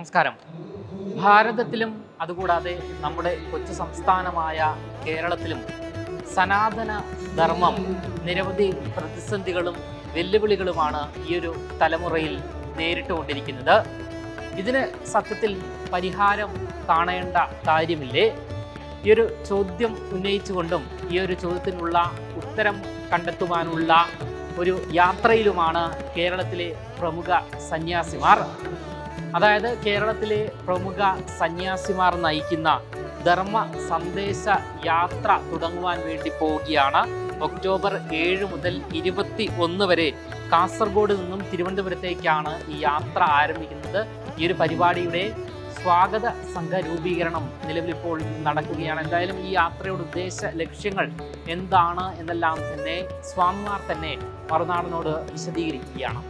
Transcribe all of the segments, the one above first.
നമസ്കാരം. ഭാരതത്തിലും അതുകൂടാതെ നമ്മുടെ കൊച്ചു സംസ്ഥാനമായ കേരളത്തിലും സനാതന ധർമ്മം നിരവധി പ്രതിസന്ധികളും വെല്ലുവിളികളുമാണ് ഈ ഒരു തലമുറയിൽ നേരിട്ടുകൊണ്ടിരിക്കുന്നത് ഇതിന് സത്യത്തിൽ പരിഹാരം കാണേണ്ട കാര്യമില്ലേ? ഈ ഒരു ചോദ്യം ഉന്നയിച്ചുകൊണ്ടും ഈ ഒരു ചോദ്യത്തിനുള്ള ഉത്തരം കണ്ടെത്തുവാനുള്ള ഒരു യാത്രയിലുമാണ് കേരളത്തിലെ പ്രമുഖ സന്യാസിമാർ. അതായത് കേരളത്തിലെ പ്രമുഖ സന്യാസിമാർ നയിക്കുന്ന ധർമ്മ സന്ദേശ യാത്ര തുടങ്ങുവാൻ വേണ്ടി പോവുകയാണ്. ഒക്ടോബർ ഏഴ് മുതൽ ഇരുപത്തി ഒന്ന് വരെ കാസർഗോഡ് നിന്നും തിരുവനന്തപുരത്തേക്കാണ് ഈ യാത്ര ആരംഭിക്കുന്നത്. ഈ ഒരു പരിപാടിയുടെ സ്വാഗത സംഘ രൂപീകരണം നിലവിലിപ്പോൾ നടക്കുകയാണ്. എന്തായാലും ഈ യാത്രയുടെ ഉദ്ദേശ ലക്ഷ്യങ്ങൾ എന്താണ് എന്നെല്ലാം തന്നെ സ്വാമിമാർ തന്നെ മറുനാടനോട് വിശദീകരിക്കുകയാണ്.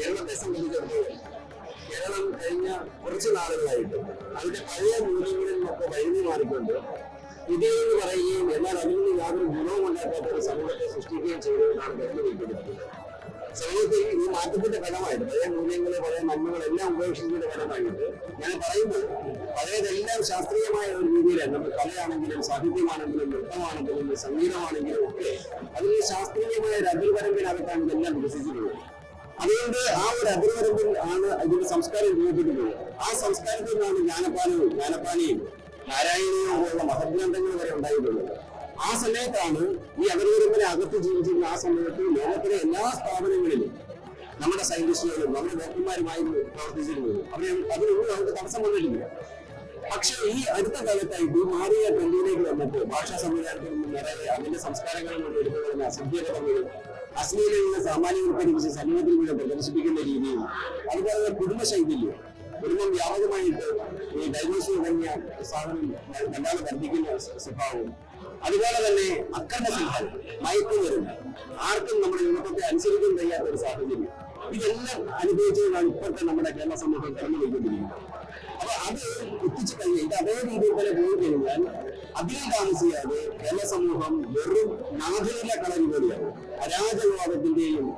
കേരളത്തെ സംബന്ധിച്ചിടത്തോളം കേരളം കഴിഞ്ഞ കുറച്ച് നാളുകളായിട്ട് അതിന്റെ പഴയ മൂല്യങ്ങളിൽ നിന്നൊക്കെ വഴുതി മാറിക്കൊണ്ട് പുതിയെന്ന് പറയുകയും എന്നാൽ അതിൽ നിന്ന് യാതൊരു ഗുണവും ഉണ്ടാക്കാത്ത ഒരു സമൂഹത്തെ സൃഷ്ടിക്കുകയും ചെയ്തുകൊണ്ടാണ് കേരളം പോയിക്കൊണ്ടിരിക്കുന്നത് സമൂഹത്തിൽ ഈ മാറ്റത്തിന്റെ ഫലമായിട്ട് പഴയ മൂല്യങ്ങളെ പഴയ നന്മകളെല്ലാം ഉപേക്ഷിച്ചതിന്റെ ഫലമായിട്ട് ഞാൻ പറയുമ്പോൾ പഴയതെല്ലാം ശാസ്ത്രീയമായ ഒരു രീതിയിലാണ് നമ്മൾ കലയാണെങ്കിലും സാഹിത്യമാണെങ്കിലും നൃത്തമാണെങ്കിലും സംഗീതമാണെങ്കിലും ഒക്കെ അതിൽ ശാസ്ത്രീയമായ ഒരു അതിർവരമ്പിനകത്താണ് ഇതെല്ലാം വികസിച്ചിട്ടുള്ളത് അതുകൊണ്ട് ആ ഒരു അതിർവരമ്പിൽ ആണ് ഇതിന്റെ സംസ്കാരം രൂപപ്പെട്ടിട്ടുള്ളത് ആ സംസ്കാരത്തിൽ നിന്നാണ് ജ്ഞാനപാലവും ജ്ഞാനപ്പാനിയും നാരായണീയവും പോലുള്ള മഹഗ്രന്ഥങ്ങൾ വരെ ഉണ്ടായിട്ടുള്ളത്. ആ സമയത്താണ് ഈ അതിർവരമ്പിനെ അകത്ത് ജീവിച്ചിരുന്ന ആ സമയത്ത് ലോകത്തിലെ എല്ലാ സ്ഥാപനങ്ങളിലും നമ്മുടെ സയന്റിസ്റ്റുകളും നമ്മുടെ ഡോക്ടർമാരുമായിരുന്നു പ്രവർത്തിച്ചിരുന്നത്. അവരെ അതിനൊന്നും നമുക്ക് തടസ്സം വന്നിട്ടില്ല. പക്ഷെ ഈ അടുത്ത കാലത്തായിട്ട് മാറിയ ട്രെൻഡിലേക്ക് വന്നിട്ട് ഭാഷാ സംവിധാനത്തിൽ നിറയെ അതിന്റെ സംസ്കാരങ്ങളിൽ നിന്ന് എടുത്തുകൊള്ളുന്ന അശ്ലീലങ്ങളെ സാമാന്യവൽക്കരിച്ച് സമൂഹത്തിൽ മുഴുവൻ പ്രദർശിപ്പിക്കുന്ന രീതിയിൽ അതുപോലെ തന്നെ ശൈഥില്യം. കുടുംബം വ്യാപകമായിട്ട് ഈ ഡൈവേഴ്സ് തുടങ്ങിയ സാധനം വല്ലാതെ വർദ്ധിക്കുന്ന സ്വഭാവവും അതുപോലെ തന്നെ അക്രമ സംഹാരം മയക്കുമരുന്ന്. ആർക്കും നമ്മുടെ യുവത്വത്തെ അനുസരിക്കാൻ കഴിയാത്ത ഒരു സാഹചര്യം. ഇതെല്ലാം അനുഭവിച്ചതാണ് ഇപ്പോഴത്തെ നമ്മുടെ കേരള സമൂഹം കടന്നു പോയിക്കൊണ്ടിരിക്കുന്നത് അപ്പൊ അത് എത്തിച്ചു കഴിഞ്ഞാൽ അതേ രീതിയിൽ തന്നെ പോയി കഴിഞ്ഞാൽ അധികം താമസിയാതെ കേരള സമൂഹം വെറും നാഥനില കളരി പോലെയാവും അരാജകവാദത്തിന്റെയും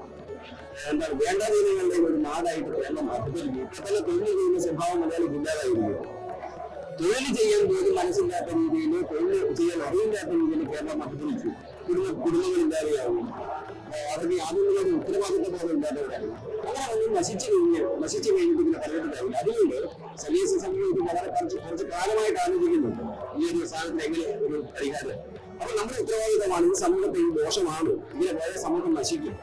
വേണ്ട വേണ്ടാതീനങ്ങളുടെയും ഒരു നാടായിട്ട് കേരളം മാറ്റപ്പെടുന്നു ഇപ്പൊ തൊഴിൽ ചെയ്യുന്ന സ്വഭാവം മലയാളിക്ക് ഇല്ലാതായിരിക്കും തൊഴിൽ ചെയ്യാൻ പോലും മനസ്സില്ലാത്ത രീതിയിൽ തൊഴിൽ ചെയ്യാൻ അറിയില്ലാത്ത രീതിയിൽ കേരളം മാറ്റപ്പെടുന്നു കുടുംബ കുടുംബങ്ങളില്ലാതെയാവും. അവർക്ക് യാതൊരു ഒരു ഉത്തരവാദിത്ത ബോധം ഇല്ലാത്തവരാണ് ഒന്ന് നശിച്ചു കഴിഞ്ഞ് നശിച്ചു കഴിഞ്ഞിട്ട് പിന്നെ പലയിടത്താവില്ല അതുകൊണ്ട് സന്യാസ സമൂഹത്തിൽ വളരെ കുറച്ച് കുറച്ച് കാലമായിട്ട് ആലോചിക്കുന്നുണ്ട് ഈ ഒരു സാധനത്തിന് എങ്ങനെ ഒരു പരിഹാരം അപ്പൊ നമ്മുടെ ഉത്തരവാദിത്തമാണ് ഈ സമൂഹത്തെ ഈ ദോഷമാണ് ഇങ്ങനെ പോയ സമൂഹം നശിക്കും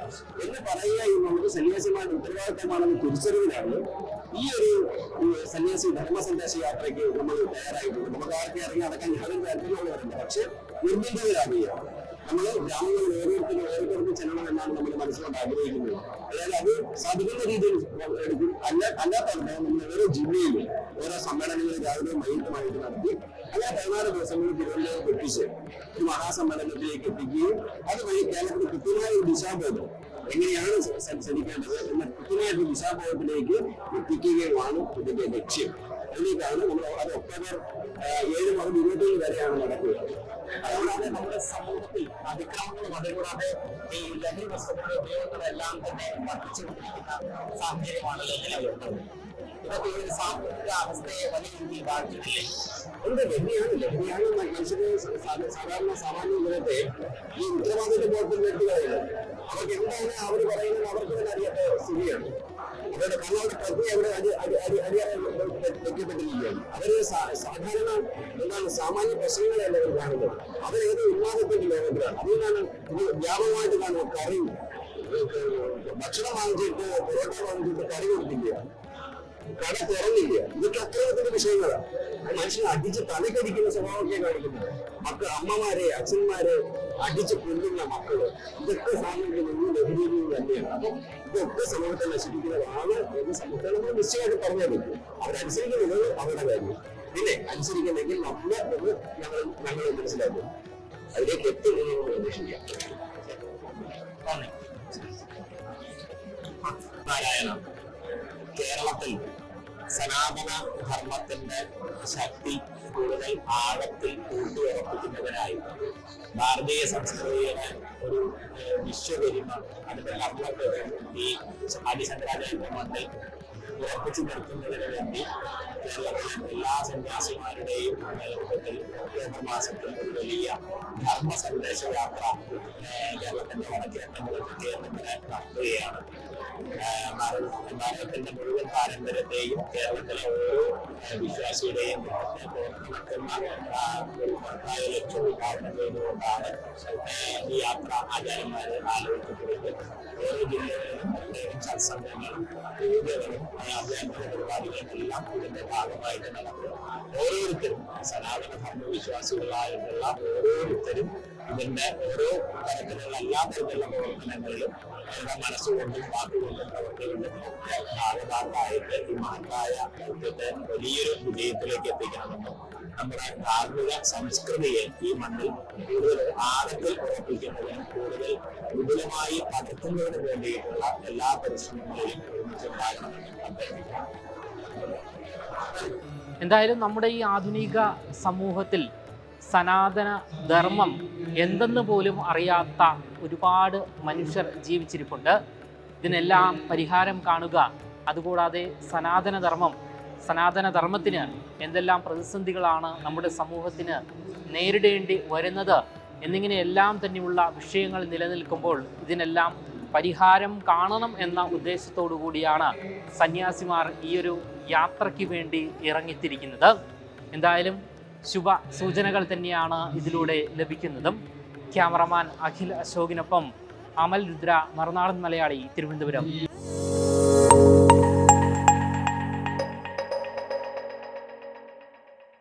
എന്ന് പറയുക നമുക്ക് സന്യാസിമാരുടെ ഉത്തരവാദിത്തമാണെന്ന് തിരിച്ചറിവിലാണ് ഈ ഒരു സന്യാസി ധർമ്മ സന്ദേശ യാത്രയ്ക്ക് നമ്മൾ തയ്യാറായിട്ടുണ്ട് നമുക്ക് ആർക്കും ഇറങ്ങി അടക്കാൻ യാതൊരു താല്പര്യമുള്ളവരല്ല പക്ഷെ നിർബന്ധിതരാകുകയാണ് നമ്മൾ ഗ്രാമങ്ങളിൽ ഓരോരുത്തരും ഓരോരുത്തർക്കും ചെല്ലണം എന്നാണ് നമ്മൾ മനസ്സിലോട്ട് ആഗ്രഹിക്കുന്നത് അതായത് അത് സാധിക്കുന്ന രീതിയിൽ എടുക്കും അല്ല അല്ലാത്ത നമ്മൾ ഓരോ ജില്ലയിലും ഓരോ സമ്മേളനങ്ങൾ രാവിലെ വൈകിട്ടുമായിട്ട് നടത്തി അല്ലാ പതിനാല് ദിവസങ്ങളിൽ തിരുവനന്തപുരം എത്തിച്ച് ഒരു മഹാസമ്മേളനത്തിലേക്ക് എത്തിക്കുകയും അതുവഴി കേരളത്തിന് കൃത്യമായ ഒരു ദിശാബോധം എങ്ങനെയാണ് സംസാരിക്കേണ്ടത് എന്ന കൃത്യമായ ഒരു ദിശാബോധത്തിലേക്ക് എത്തിക്കുകയുമാണ് ഇതിന്റെ ലക്ഷ്യം. അതിലേക്കാണ് നമ്മൾ അത് ഒക്ടോബർ ഏഴ് മുതൽ ഇരുപത്തിയേഴ് വരെയാണ് നടക്കുക അതുകൊണ്ട് നമ്മുടെ സമൂഹത്തിൽ അതിക്രമങ്ങളും അതുകൂടാതെ ഈ ലഹരി വസ്തുക്കളുടെ ഉപയോഗങ്ങളെല്ലാം തന്നെ വർദ്ധിച്ചുകൊണ്ടിരിക്കുന്ന സാഹചര്യമാണ് നിലവിലുള്ളത് ഇതൊക്കെ ഒരു സാമൂഹിക അവസ്ഥയെ വലിയ രീതിയിൽ ബാധിച്ചിട്ടില്ലേ? ഉണ്ട് ലഹരിയാണ് ലഹരിയാണ് മനുഷ്യരെ സാധാരണ സാമാന്യ ജനത്തെ ഈ ഉത്തരവാദിത്വ ബോധത്തിൽ നിർത്തുകയാണ് അവർക്ക് എന്താണ് അവർ പറയുന്നത്? അവർക്ക് തന്നെ അറിയാത്ത സ്ഥിതിയാണ്. അവരുടെ അവരുടെ പ്രതി അവിടെ വെക്കപ്പെട്ടിരിക്കുകയാണ് അവർ സാ- സാധാരണ എന്താണ് സാമാന്യ പ്രശ്നങ്ങളല്ല അവർ കാണുന്നത്. അവരേത് ഉന്മാദത്തിന്റെ ലോകത്തിലാണ്. അതുകൊണ്ടാണ് ഇത് വ്യാപകമായിട്ട് കാണുന്ന കറി ഭക്ഷണം വാങ്ങിച്ചിട്ട് പൊറോട്ട വാങ്ങിച്ചിട്ട് കറി കൊടുത്തില്ല കട തുറന്നില്ല ഇതൊക്കെ അക്രമത്തിന്റെ വിഷയങ്ങളാണ്. മനുഷ്യനെ അടിച്ച് തലക്കടിക്കുന്ന സ്വഭാവമൊക്കെ കാണിക്കുന്നത് മക്കൾ അമ്മമാരെ അച്ഛന്മാരെ അടിച്ച് കൊല്ലുന്ന മക്കൾ ഇതൊക്കെ സാമൂഹിക ലഹരിയിൽ തന്നെയാണ്. അപ്പം ഇതൊക്കെ സമൂഹത്തെ നശിപ്പിക്കുന്നതാണ് എന്ന് സമൂഹത്തെ നമ്മൾ നിശ്ചയമായിട്ട് പറഞ്ഞേ പറ്റും. അവരനുസരിക്കുന്നത് അവരുടെ കാര്യം. പിന്നെ അനുസരിക്കുന്നെങ്കിൽ നമ്മൾ ഒന്ന് ഞങ്ങൾ ഞങ്ങൾ മനസ്സിലാക്കും. അതിലേക്ക് എത്തും എന്ന് നമ്മൾ പ്രതീക്ഷിക്കാം. നാരായണ. കേരളത്തിൽ സനാതന ധർമ്മത്തിന്റെ ശക്തി കൂടുതൽ ആഴത്തിൽ കൂട്ടിയുറപ്പിക്കുന്നതിനായി ഭാരതീയ സംസ്കൃതിയുടെ ഒരു വിശ്വപരിമ അതിന്റെ കർമ്മത്തെ ഈ ആദിശങ്കരാചാര്യ മണ്ണിൽ ഉറപ്പിച്ചു നിർത്തുന്നതിന് വേണ്ടി കേരളത്തിലെ എല്ലാ സന്യാസിമാരുടെയും നേതൃത്വത്തിൽ ഒക്ടോബർ മാസത്തിൽ ഒരു വലിയ ധർമ്മ സന്ദേശ യാത്ര കേരളത്തിന്റെ വടക്കേറ്റങ്ങളിൽ കേരളത്തിന് നടത്തുകയാണ് ഭാരതത്തിന്റെ മുഴുവൻ പാരമ്പര്യത്തെയും കേരളത്തിലെ ഓരോ വിശ്വാസിയുടെയും ആ, ഒരു മഹത്തായ ലക്ഷ്യം വിഭാവനം ചെയ്തുകൊണ്ടാണ് ഈ യാത്ര ആചാര്യന്മാരെ ആലോചിച്ചിട്ടുള്ളത് ഓരോ ജില്ലകളിലും നടക്കും ഓരോരുത്തരും സനാതന ധർമ്മ വിശ്വാസികളായിട്ടുള്ള ഓരോരുത്തരും ഇതിന്റെ ഓരോ തരത്തിലുള്ള എല്ലാ തരത്തിലുള്ള പ്രവർത്തനങ്ങളിലും അവരുടെ മനസ്സുകൊണ്ടും വാക്കുകൊണ്ടും പ്രവർത്തികൊണ്ടും ഒക്കെ ഭാഗഭാഗമായിട്ട് ഈ മഹത്തായ ദൗത്യത്തെ വലിയൊരു വിജയത്തിലേക്ക് എത്തിക്കണമെന്നും നമ്മുടെ ധാർമ്മിക സംസ്കൃതിയെ ഈ മണ്ണിൽ കൂടുതൽ ആഴത്തിൽ ഉറപ്പിക്കുന്നതിനും കൂടുതൽ വിപുലമായി പകർത്തുന്നതിന് വേണ്ടിയിട്ടുള്ള എല്ലാ പരിശ്രമങ്ങളിലും ഒരുമിച്ചുണ്ടാകണമെന്ന് എന്തായാലും നമ്മുടെ ഈ ആധുനിക സമൂഹത്തിൽ സനാതന ധർമ്മം എന്തെന്ന് പോലും അറിയാത്ത ഒരുപാട് മനുഷ്യർ ജീവിച്ചിരിപ്പുണ്ട്. ഇതിനെല്ലാം പരിഹാരം കാണുക അതുകൂടാതെ സനാതന ധർമ്മം സനാതന ധർമ്മത്തിന് എന്തെല്ലാം പ്രതിസന്ധികളാണ് നമ്മുടെ സമൂഹത്തിന് നേരിടേണ്ടി വരുന്നത് എന്നിങ്ങനെയെല്ലാം തന്നെയുള്ള വിഷയങ്ങൾ നിലനിൽക്കുമ്പോൾ ഇതിനെല്ലാം പരിഹാരം കാണണം എന്ന ഉദ്ദേശത്തോടു കൂടിയാണ് സന്യാസിമാർ ഈ ഒരു യാത്രയ്ക്ക് വേണ്ടി ഇറങ്ങിത്തിരിക്കുന്നത്. എന്തായാലും ശുഭ സൂചനകൾ തന്നെയാണ് ഇതിലൂടെ ലഭിക്കുന്നതും. ക്യാമറമാൻ അഖിൽ അശോകിനൊപ്പം അമൽ രുദ്ര മറുനാടൻ മലയാളി തിരുവനന്തപുരം.